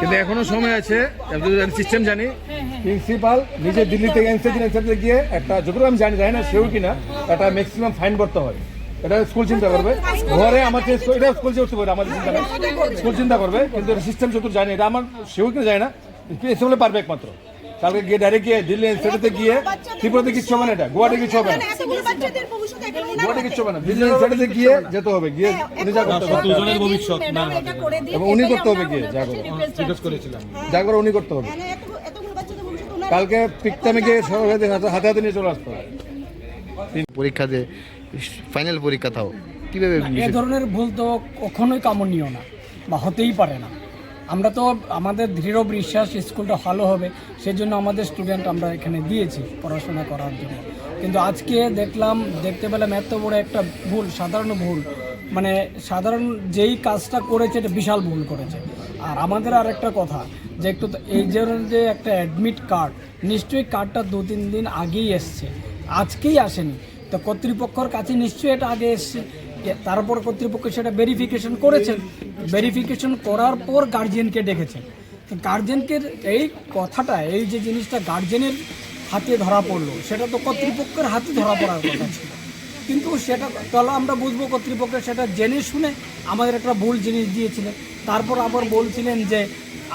কিন্তু এখনও সময় আছে সিস্টেম জানি প্রিন্সিপাল নিজে দিল্লি থেকে এনসিটি গিয়ে একটা যতটুকু আমি জানি জানি না সেও কিনা একটা ম্যাক্সিমাম ফাইন করতে হয় এটা স্কুল চিন্তা করবে। ঘরে আমার এটা স্কুল চেঞ্জ করবে আমাদের চিন্তা নেই স্কুল চিন্তা করবে কিন্তু সিস্টেম যতটুকু জানি এটা আমার সেও কিনা যায় না প্রিন্সিপালে পারবে একমাত্র। কালকে গিয়ে ডাইরেক্ট গিয়ে দিল্লি এনসিটিতে গিয়ে ত্রিপুরাতে কিচ্ছু হবে না এটা গোয়াতে কিচ্ছু হবে না। এতগুলো বাচ্চাদের ভবিষ্যৎ এখানে ওনার গোয়াতে কিচ্ছু হবে না। দিল্লি এনসিটিতে গিয়ে যেতে হবে গিয়ে উনি যা করতে হবে দুজনের ভবিষ্যৎ না ম্যাডাম এটা করে দিন এবং উনি করতে হবে গিয়ে, যা request জিজ্ঞেস করেছিলাম। যা করে উনি করতে হবে হ্যাঁ, কালকে পিকটামে গিয়ে সবাই হাতে হাতে নিয়ে চলে আসতে হবে পরীক্ষা দিয়ে ফাইনাল পরীক্ষা তাও কীভাবে এ ধরনের ভুল তো কখনোই কামনীয় না বা হতেই পারে না। আমরা তো আমাদের দৃঢ় বিশ্বাস স্কুলটা ভালো হবে, সেজন্য আমাদের স্টুডেন্ট আমরা এখানে দিয়েছি পড়াশোনা করার জন্য। কিন্তু আজকে দেখলাম, দেখতে পেলাম এত বড় একটা ভুল, সাধারণ ভুল। মানে সাধারণ যেই কাজটা করেছে, এটা বিশাল ভুল করেছে। আর আমাদের আর একটা কথা, যে একটু এই যে একটা অ্যাডমিট কার্ড নিশ্চয়ই কার্ডটা দু তিন দিন আগেই এসছে। আজকেই আসেনি। তো কর্তৃপক্ষর কাছে নিশ্চয়ই এটা আগে এসছে। তারপর কর্তৃপক্ষ সেটা ভেরিফিকেশন করেছেন ভেরিফিকেশন করার পর গার্জিয়ানকে ডেকেছেন গার্জেনকে এই কথাটা এই যে জিনিসটা গার্জেনের হাতে ধরা পড়ল সেটা তো কর্তৃপক্ষের হাতে ধরা পড়ার কথা ছিল। কিন্তু সেটা তাহলে আমরা বুঝব কর্তৃপক্ষ সেটা জেনে শুনে আমাদের একটা ভুল জিনিস দিয়েছিলেন। তারপর আবার বলছিলেন যে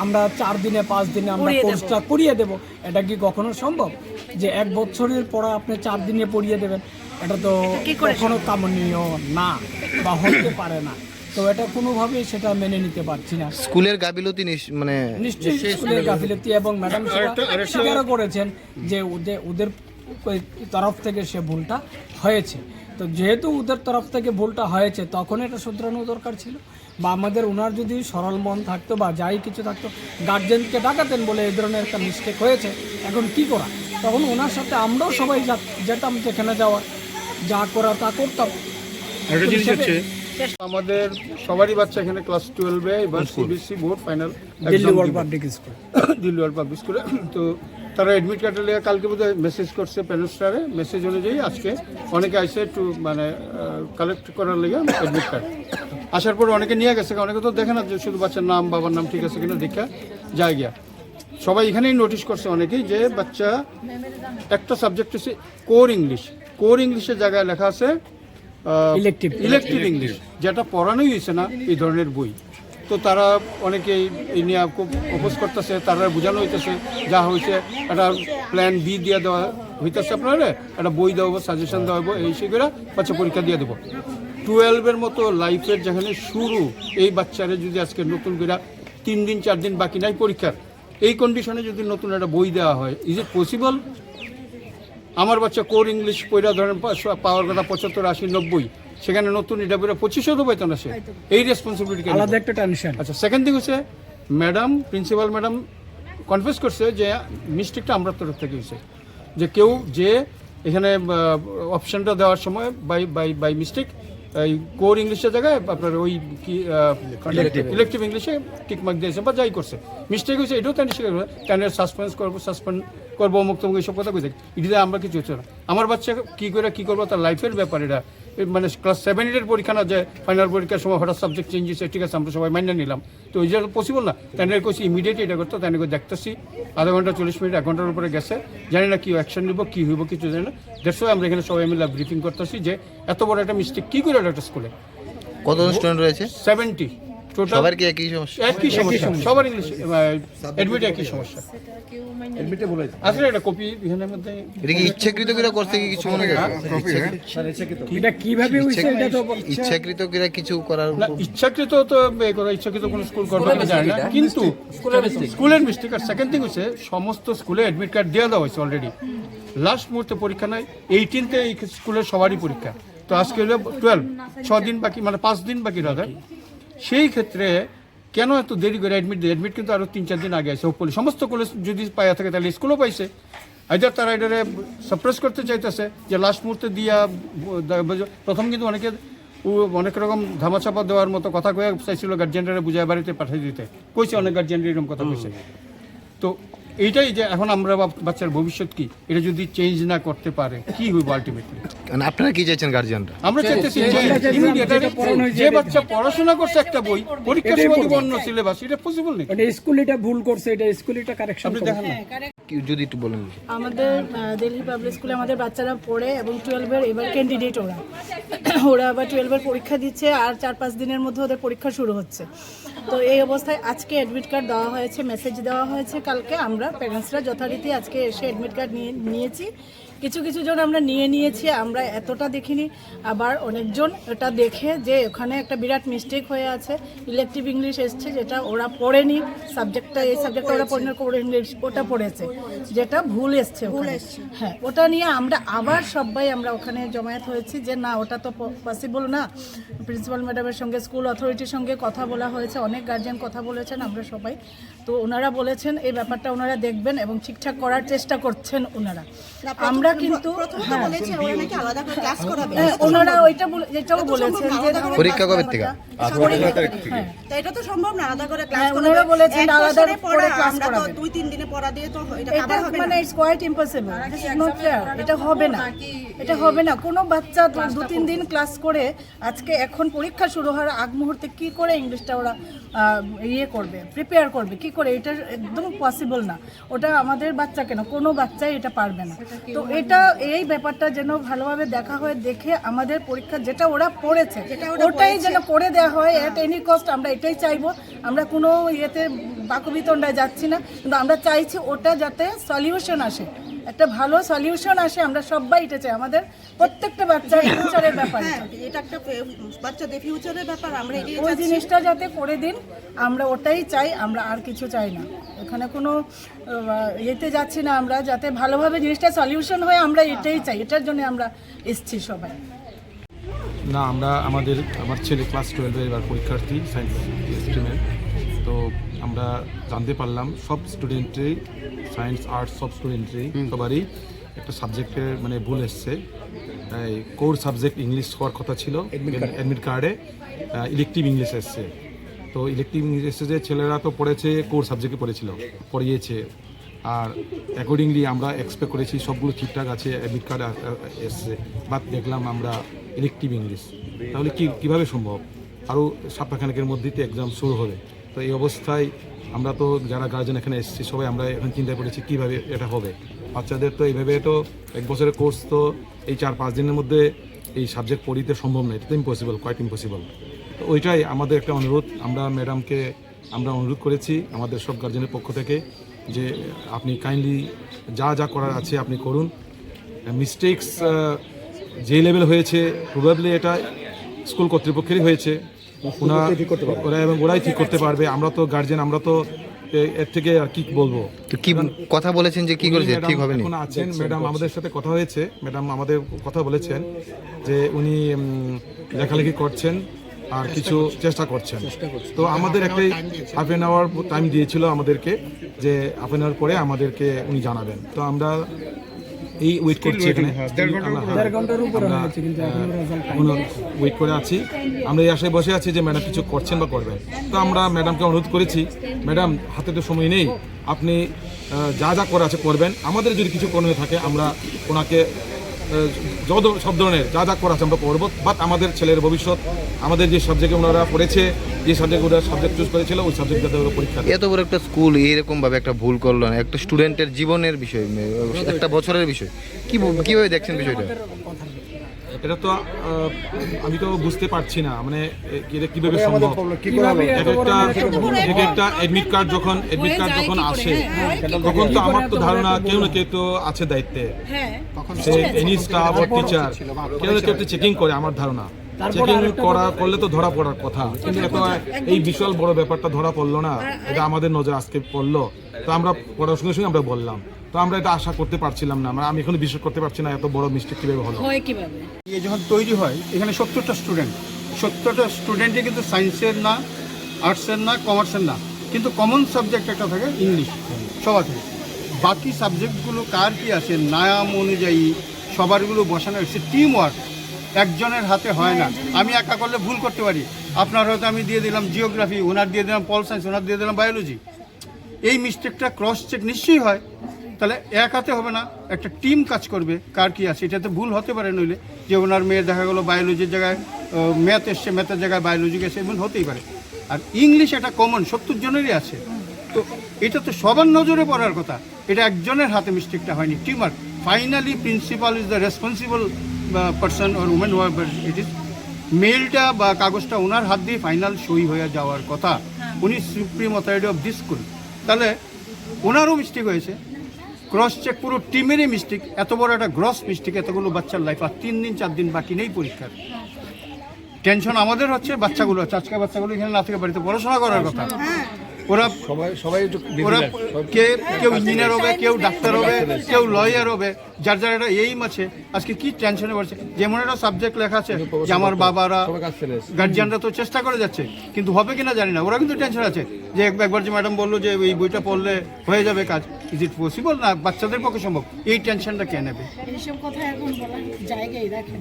আমরা চার দিনে পাঁচ দিনে আমরা কোর্সটা করিয়ে দেব। এটা কি কখনো সম্ভব? যে এক বছরের পড়া আপনি চার দিনে পড়িয়ে দেবেন। এটা তো কখনো কামনীয় না বা হতে পারে না। তো এটা কোনোভাবেই সেটা মেনে নিতে পারছি না। স্কুলের গাফিলতি মানে নিশ্চয়ই স্কুলের গাফিলতি। এবং ম্যাডাম সেটা স্বীকারও করেছেন যে ওদের ওদের তরফ থেকে সে ভুলটা হয়েছে। তো যেহেতু ওদের তরফ থেকে ভুলটা হয়েছে তখন এটা শুধরানো দরকার ছিল। বা আমাদের ওনার যদি সরল মন থাকতো বা যাই কিছু থাকতো গার্জেনকে ডাকাতেন বলে এই ধরনের একটা মিস্টেক হয়েছে এখন কি করা? তখন ওনার সাথে আমরাও সবাই যা- যেতাম যেখানে যাওয়ার। যা করা তা করতাম। একটা জিনিস হচ্ছে আমাদের সবারই বাচ্চা এখানে ক্লাস টুয়েলভে এবার CBSE board final Delhi world public school Delhi world public স্কুলে তো তারা অ্যাডমিট কার্ডের লেগে কালকে বোধহয় মেসেজ করছে প্যারেন্টসটারে মেসেজ অনুযায়ী আজকে অনেকে আইসে একটু মানে কালেক্ট করার লেগে অ্যাডমিট কার্ড আসার পর অনেকে নিয়ে গেছে অনেকে তো দেখে না যে শুধু বাচ্চার নাম বাবার নাম ঠিক আছে কিনা দেখা যায় গিয়া। সবাই এখানেই নোটিশ করছে অনেকেই যে বাচ্চা একটা সাবজেক্ট হচ্ছে কোর ইংলিশ কোর ইংলিশের জায়গায় লেখা আছে. ইলেকট্রিক ইংলিশ যেটা পড়ানোই হয়েছে না এই ধরনের বই। তো তারা অনেকেই এই নিয়ে খুব অপোজ করতেছে তারা বোঝানো হইতেছে যা হয়েছে একটা প্ল্যান বি দিয়ে দেওয়া হইতেছে আপনারা একটা বই দেওয়া সাজেশন দেওয়া হব এই সেই করে বাচ্চা পরীক্ষা দিয়ে দেবো। টুয়েলভের মতো লাইফের যেখানে শুরু এই বাচ্চারা যদি আজকে নতুন করে তিন দিন চার দিন বাকি নাই পরীক্ষার এই কন্ডিশনে যদি নতুন একটা বই দেওয়া হয় ইজ ইট পসিবল আমার বাচ্চা কোর ইংলিশ পয়লা ধরেন পাওয়ার কথা পঁচাত্তর আশি নব্বই সেখানে নতুন এটা বেরো পঁচিশশো তো বেতন আসে। এই রেসপন্সিবিলিটি আলাদা একটা টেনশন আচ্ছা সেকেন্ড থিং হচ্ছে ম্যাডাম প্রিন্সিপাল ম্যাডাম কনফিউজ করছে যে মিস্টেকটা আমরা তরফ থেকে হয়েছে। যে কেউ যে এখানে অপশনটা দেওয়ার সময় বাই বাই বাই মিস্টেক এই কোর ইংলিশের জায়গায় আপনার ওই কি ইলেকটিভ ইংলিশে টিকমার্ক দিয়েছে বা যাই করছে। মিস্টেক হয়েছে এটাও তাই স্বীকার করে কেন সাসপেন্স করব সাসপেন্ড করব অমুক তমুক এইসব কথা কইছে। এটিতে আমরা কিছু হচ্ছে না। আমার বাচ্চা কি করে কি করব তার লাইফের ব্যাপার এটা। মানে ক্লাস সেভেন এইটের পরীক্ষা না যে ফাইনাল পরীক্ষার সময় হঠাৎ সাবজেক্ট চেঞ্জ হয়েছে ঠিক আছে আমরা সবাই মাইনে নিলাম। তো ওই জায়গা পসিবল না? তাই কইছি ইমিডিয়েট এটা করতো তাই করে দেখতেছি। আধা ঘণ্টা চল্লিশ মিনিট এক ঘণ্টার উপরে গেছে। জানি না কি অ্যাকশন নিব কি হইব কিছু জানি না। দেখছ আমরা এখানে সবাই মিলে ব্রিফিং করতেছি যে এত বড় একটা মিস্টেক কী করে একটা স্কুলে কত স্টুডেন্ট রয়েছে? সেভেন্টি সবার কি একই সমস্যা। একই সমস্যা সবার ইংলিশ অ্যাডমিট একই সমস্যা। এডমিটে বলেছে আসলে এটা কপি এখানের মধ্যে এটা কি ইচ্ছাকৃত করে করতে কি কিছু মনে হয় এটা কীভাবে হয়েছে এটা তো ইচ্ছাকৃত করে কিছু করার না ইচ্ছাকৃত তো এ করা ইচ্ছাকৃত কোনো স্কুল করবে না জানি না কিন্তু স্কুলের মিস্টেক আর সেকেন্ড থিং হচ্ছে সমস্ত স্কুলে অ্যাডমিট কার্ড দেওয়া দেওয়া হয়েছে অলরেডি লাস্ট মুহূর্তে পরীক্ষা নাই এইটিনতে এই স্কুলের সবারই পরীক্ষা। তো আজকে হলো টুয়েলভ ছ দিন বাকি মানে পাঁচ দিন বাকি রাধা সেই ক্ষেত্রে কেন এত দেরি করে অ্যাডমিট দিয়ে অ্যাডমিট কিন্তু আরও তিন চার দিন আগে আছে হোপফুলি সমস্ত কলেজ যদি পাইয়া থাকে তাহলে স্কুলও পাইছে। আইদার তারা এটারে সাপ্রেস করতে চাইতেছে যে লাস্ট মুহূর্তে দিয়া প্রথম কিন্তু অনেকে ও অনেক রকম ধামাচাপা দেওয়ার মতো কথা কয়ে চাইছিল গার্জেনরা বুঝায় বাড়িতে পাঠিয়ে দিতে। কইছে অনেক গার্জিয়ানরা এরকম কথা কইছে। তো এইটাই যে এখন আমরা বাচ্চার ভবিষ্যৎ কি? এটা যদি চেঞ্জ না করতে পারে কি হইব আলটিমেটলি মানে আপনারা কি চাইছেন গার্জিয়ানরা আমরা চাইতেছি যে বাচ্চা পড়াশোনা করছে একটা বই পরীক্ষার সময় পড়বে। অন্য সিলেবাস এটা পসিবল নেই এটা স্কুল এটা ভুল করছে এটা স্কুল এটা কারেকশন আপনি দেখেন না। কি যদি একটু বলেন। আমাদের দিল্লি পাবলিক স্কুলে আমাদের বাচ্চারা পড়ে এবং টুয়েলভের এবার ক্যান্ডিডেট ওরা। ওরা আবার টুয়েলভের পরীক্ষা দিচ্ছে আর চার পাঁচ দিনের মধ্যে ওদের পরীক্ষা শুরু হচ্ছে। তো এই অবস্থায় আজকে অ্যাডমিট কার্ড দেওয়া হয়েছে মেসেজ দেওয়া হয়েছে কালকে। আমরা প্যারেন্টসরা যথারীতি আজকে এসে অ্যাডমিট কার্ড নিয়ে নিয়েছি। কিছু কিছু জন আমরা নিয়ে নিয়েছি আমরা এতটা দেখিনি। আবার অনেকজন এটা দেখে যে ওখানে একটা বিরাট মিস্টেক হয়ে আছে। ইলেকটিভ ইংলিশ এসছে যেটা ওরা পড়েনি। সাবজেক্টটা এই সাবজেক্টটা ওরা পড়ে ওটা পড়েছে। যেটা ভুল এসছে ভুল এসছে। হ্যাঁ ওটা নিয়ে আমরা আবার সবাই আমরা ওখানে জমায়েত হয়েছি যে না ওটা তো পসিবল না। প্রিন্সিপাল ম্যাডামের সঙ্গে স্কুল অথরিটির সঙ্গে কথা বলা হয়েছে অনেক গার্জেন কথা বলেছেন আমরা সবাই। তো ওনারা বলেছেন এই ব্যাপারটা ওনারা দেখবেন এবং ঠিকঠাক করার চেষ্টা করছেন ওনারা। আমরা কিন্তু হ্যাঁ, ওনারা ওইটা এটাও বলেছেন যে পরীক্ষা কবে থেকে? হ্যাঁ এটা তো সম্ভব না আলাদা করে ক্লাস হ্যাঁ, ওনারা বলেছেন আলাদা করে পড়া class আমরা তো করাবেন। দুই তিন দিনে পড়া দিয়ে তো এটা এটা খাবার হবে মানে ইটস কোয়াইট ইম্পসিবল এটা হবে না। এটা হবে না। কোনো বাচ্চা দু- তিন দিন ক্লাস করে আজকে এখন পরীক্ষা শুরু হওয়ার আগ মুহূর্তে কি করে ইংলিশটা ওরা আহ, ইয়ে করবে প্রিপেয়ার করবে? কি করে? এটা একদম পসিবল না। ওটা আমাদের বাচ্চা কেন? কোনো বাচ্চাই এটা পারবে না। তো এটা এই ব্যাপারটা যেন ভালোভাবে দেখা হয় দেখে আমাদের পরীক্ষা যেটা ওরা পড়েছে ওটাই যেন করে দেওয়া হয় অ্যাট এনি কস্ট আমরা এটাই চাইব। আমরা কোনো ইয়েতে বাকবিতণ্ডায় যাচ্ছি না কিন্তু আমরা চাইছি ওটা যাতে সলিউশন আসে। একটা ভালো সলিউশন আসে আমরা সবাই এটা চাই। আমাদের প্রত্যেকটা বাচ্চার ফিউচারের ব্যাপার হ্যাঁ এটা। একটা বাচ্চাদের ফিউচারের ব্যাপার আমরা ওই জিনিসটা যাতে করে দিন আমরা ওটাই চাই আমরা আর কিছু চাই না। এখানে কোনো ইয়েতে যাচ্ছি না আমরা যাতে ভালোভাবে জিনিসটা সলিউশন হয় আমরা এটাই চাই। এটার জন্য আমরা এসছি সবাই। না আমরা আমাদের আমার ছেলে ক্লাস টুয়েলভের এবার পরীক্ষার্থী সায়েন্স স্ট্রিমের তো আমরা জানতে পারলাম সব স্টুডেন্টেরই সায়েন্স আর্টস সব স্টুডেন্টেরই সবারই একটা সাবজেক্টের মানে ভুল এসছে। এই কোর সাবজেক্ট ইংলিশ হওয়ার কথা ছিল। অ্যাডমিট কার্ডে ইলেকটিভ ইংলিশ এসছে। তো ইলেকটিভ ইংলিশ এসছে যে ছেলেরা তো পড়েছে কোর সাবজেক্টে পড়েছিল পড়িয়েছে। আর অ্যাকর্ডিংলি আমরা এক্সপেক্ট করেছি সবগুলো ঠিকঠাক আছে অ্যাডমিট কার্ড এসছে। বাট দেখলাম আমরা ইলেকটিভ ইংলিশ তাহলে কি কীভাবে সম্ভব? আরও সপ্তাহখানেকের মধ্যেই তো এক্সাম শুরু হবে। তো এই অবস্থায় আমরা তো যারা গার্জেন এখানে এসেছি, সবাই আমরা এখন চিন্তা করেছি কীভাবে এটা হবে। বাচ্চাদের তো এইভাবে তো এক বছরের কোর্স তো এই চার পাঁচ দিনের মধ্যে এই সাবজেক্ট পড়িতে সম্ভব নয় এটা তো ইম্পসিবল কোয়াইট ইম্পসিবল তো ওইটাই আমাদের একটা অনুরোধ, আমরা ম্যাডামকে আমরা অনুরোধ করেছি আমাদের সব গার্জেনের পক্ষ থেকে যে আপনি কাইন্ডলি যা যা করার আছে আপনি করুন। মিস্টেকস যে লেভেল হয়েছে প্রবাবলি এটা স্কুল কর্তৃপক্ষেরই হয়েছে। ওনা ওরা এবং ওরাই ঠিক করতে পারবে। আমরা তো গার্জেন আমরা তো এর থেকে আর কি বলব? তো কি কথা বলেছেন যে কি করেছে? ম্যাডাম ঠিক হবে না আছেন ম্যাডাম আমাদের সাথে কথা হয়েছে। ম্যাডাম আমাদের কথা বলেছেন যে উনি লেখালেখি করছেন আর কিছু চেষ্টা করছেন। তো আমাদের একটাই হাফ এন আওয়ার টাইম দিয়েছিল আমাদেরকে যে হাফ এন আওয়ার পরে আমাদেরকে উনি জানাবেন। তো আমরা এই ওয়েট করছি এখানে। ওয়েট করে আছি। আমরা এই আশায় বসে আছি যে ম্যাডাম কিছু করছেন বা করবেন। তো আমরা ম্যাডামকে অনুরোধ করেছি ম্যাডাম হাতে তো সময় নেই। আপনি যা যা করা আছে করবেন। আমাদের যদি কিছু করণীয় থাকে আমরা ওনাকে যত সব ধরনের যা যা করা আমরা করব। বাট আমাদের ছেলের ভবিষ্যৎ, আমাদের যে সাবজেক্টে ওনারা পড়েছে, যে সাবজেক্ট ওরা সাবজেক্ট চুজ করেছিল, ওই সাবজেক্ট যাতে ওরা পরীক্ষা। এত বড় একটা স্কুল এরকমভাবে একটা ভুল করল না। একটা স্টুডেন্টের জীবনের বিষয়, একটা বছরের বিষয়। কী কীভাবে দেখছেন বিষয়টা? এটা তো আমি তো বুঝতে পারছি না মানে এটা কীভাবে সম্ভব? এক একটা এক একটা অ্যাডমিট কার্ড যখন অ্যাডমিট কার্ড যখন আসে তখন তো আমার তো ধারণা কেউ না কেউ তো আছে দায়িত্বে। সে এনি স্টাফ ও টিচার কেউ না কেউ চেকিং করে আমার ধারণা। চেকিং করা করলে তো ধরা পড়ার কথা। কিন্তু এই বিশাল বড় ব্যাপারটা ধরা পড়ল না এটা আমাদের নজর আজকে পড়ল। তো আমরা পড়ার সঙ্গে সঙ্গে আমরা বললাম। তো আমরা এটা আশা করতে পারছিলাম না। মানে আমি এখন বিশ্বাস করতে পারছি না এত বড় মিস্টেক কীভাবে হলো। ইয়ে যখন তৈরি হয় এখানে সত্তরটা স্টুডেন্ট সত্তরটা স্টুডেন্টই কিন্তু সায়েন্সের না আর্টসের না কমার্সের না। কিন্তু কমন সাবজেক্ট একটা থাকে ইংলিশ সবার থেকে। বাকি সাবজেক্টগুলো কার কি আছে নায়াম অনুযায়ী সবারগুলো বসানো হয়েছে। টিম ওয়ার্ক একজনের হাতে হয় না। আমি একা করলে ভুল করতে পারি। আপনার হয়তো আমি দিয়ে দিলাম জিওগ্রাফি ওনার দিয়ে দিলাম পল সায়েন্স ওনার দিয়ে দিলাম বায়োলজি এই মিস্টেকটা ক্রস চেক নিশ্চয়ই হয়। তাহলে এক হাতে হবে না একটা টিম কাজ করবে কার কি আছে এটাতে ভুল হতে পারে নইলে। যে ওনার মেয়ে দেখা গেলো বায়োলজির জায়গায় ম্যাথ এসছে ম্যাথের জায়গায় বায়োলজি গেছে এমন হতেই পারে। আর ইংলিশ এটা কমন সত্তর জনেরই আছে। তো এটা তো সবার নজরে পড়ার কথা। এটা একজনের হাতে মিস্টেকটা হয়নি। টিমার finally principal is the responsible person or women it is মেলটা বা কাগজটা ওনার হাত দিয়ে ফাইনাল সই হয়ে যাওয়ার কথা। উনি supreme authority of this school তাহলে ওনারও মিস্টেক হয়েছে। ক্রস চেক পুরো টিমেরই মিস্টেক এত বড় একটা গ্রস মিস্টেক এতগুলো বাচ্চার লাইফ আর তিন দিন চার দিন বাকি নেই পরীক্ষার। টেনশন আমাদের হচ্ছে বাচ্চাগুলো আজকে বাচ্চাগুলো এখানে না থেকে বাড়িতে পড়াশোনা করার কথা। ওরা সবাই সবাই ওরা কে কেউ ইঞ্জিনিয়ার হবে কেউ ডাক্তার হবে কেউ লয়ার হবে যার যার একটা এইম আছে। আজকে কি টেনশনে পড়ছে? যেমন একটা সাবজেক্ট লেখা আছে যে আমার বাবারা। গার্জিয়ানরা তো চেষ্টা করে যাচ্ছে কিন্তু হবে কিনা জানি না। ওরা কিন্তু টেনশন আছে। যে এক- একবার যে ম্যাডাম বলল যে এই বইটা পড়লে হয়ে যাবে কাজ ইজ ইট পসিবল না বাচ্চাদের পক্ষে সম্ভব। এই টেনশনটা কে নেবে? এইসব কথা এখন বলার জায়গায় রাখে